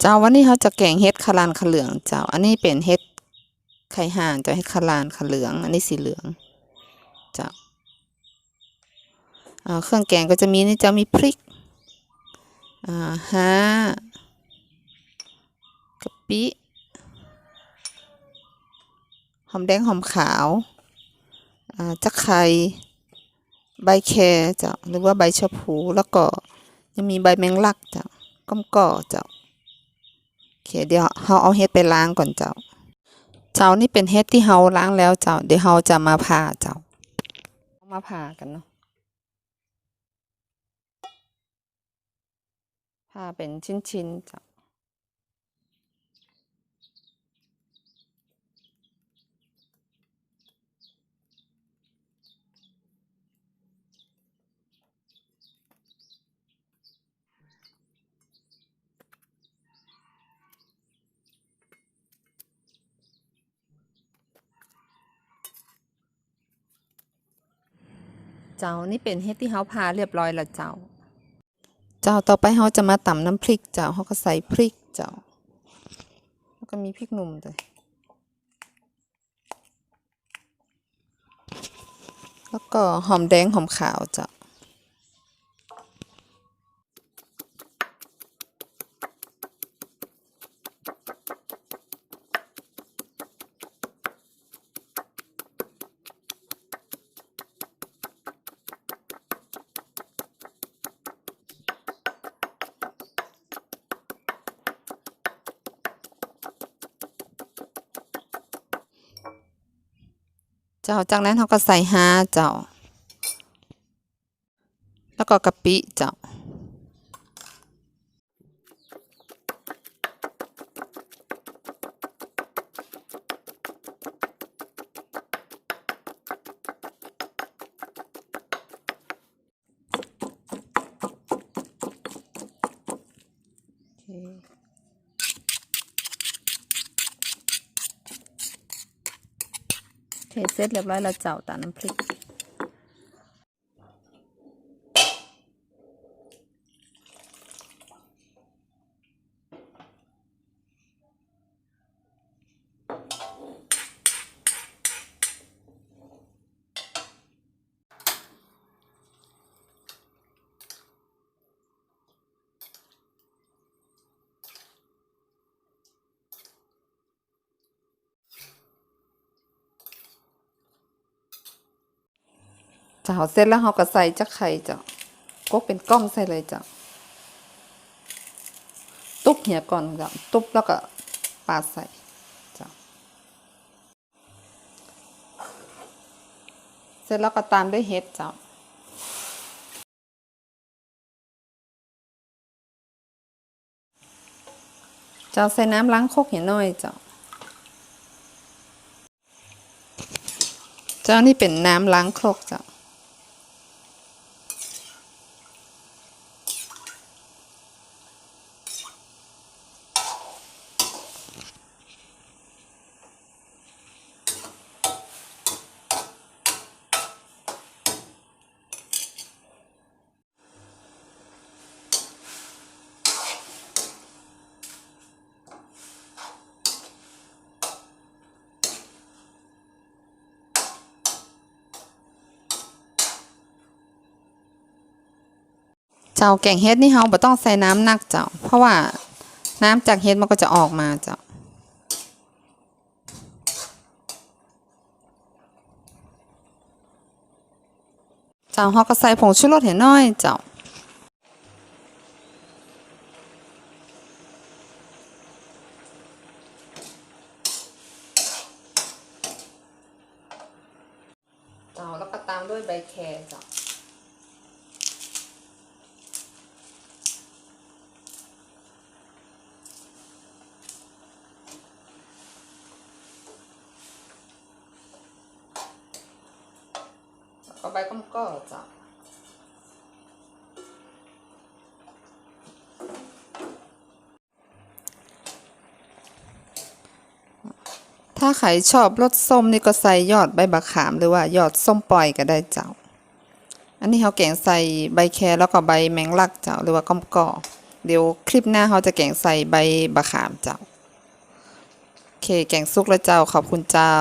เจ้าวันนี้เขาจะแกงเฮ็ดคาลานขเหลืองเจ้า อันนี้เป็นเฮ็ดไข่ห่านเจ้าเฮ็ดคาลานขเหลือง อันนี้สีเหลืองเจ้าเครื่องแกงก็จะมีนี่เจ้ามีพริกอ่าฮะกะปิหอมแดงหอมขาวอ่าจักไข่ใบแครเจ้าหรือว่าใบชะพูแล้วก็ยังมีใบแมงลักเจ้าก้มก่อเจ้า เคเดี๋ยวเราเอาเฮ็ดไปล้างก่อนเจ้า เจ้านี่เป็นเฮ็ดที่เราล้างแล้วเจ้า เดี๋ยวเราจะมาผ่าเจ้า มาผ่ากันเนาะ ผ่าเป็นชิ้นๆเจ้า เจ้า นี่เป็นเฮ็ดที่เฮาพาเรียบร้อยละเจ้า เจ้าต่อไปเฮาจะมาตำน้ำพริกเจ้าเฮาก็ใส่พริกเจ้า แล้วก็มีพริกหนุ่มด้วยแล้วก็หอมแดงหอมขาวเจ้า เจ้าจากนั้นเขาก็ใส่ฮาเจ้า แล้วก็กะปิเจ้า เทเสร็จเรียบร้อยแล้วเจ้าตาน้ำพริก เจ้าเสร็จแล้วเราก็ใส่จักไข่จ้ากกเป็นก้อมใส่เลยจ้าตุ๊บเหี่ยก่อนจ้าตุ๊บแล้วก็ปาดใส่จ้าเสร็จแล้วก็ตามด้วยเห็ดจ้าจ้าใส่น้ำล้างโคกเหี่ยน้อยจ้าเจ้านี่เป็นน้ำล้างครกจ้า เจ้าแกงเฮ็ดนี่เฮาบ่ต้องใส่น้ำหนักเจ้า เพราะว่าน้ำจากเฮ็ดมันก็จะออกมาเจ้าเจ้าเฮาก็ใส่ผงชูรสให้น้อยเจ้าเจ้าแล้วก็ตามด้วยใบแครเจ้า ก็ใบก้มก็จะถ้าใครชอบรสส้มนี่ก็ใส่ยอดใบบักขามหรือว่ายอดส้มปล่อยก็ได้เจ้า อันนี้เขาแกงใส่ใบแครแล้วก็ใบแมงลักเจ้าหรือว่าก้อมก่อเดี๋ยวคลิปหน้าเขาจะแกงใส่ใบบะขามเจ้า โอเคแกงสุกแล้วเจ้าขอบคุณเจ้า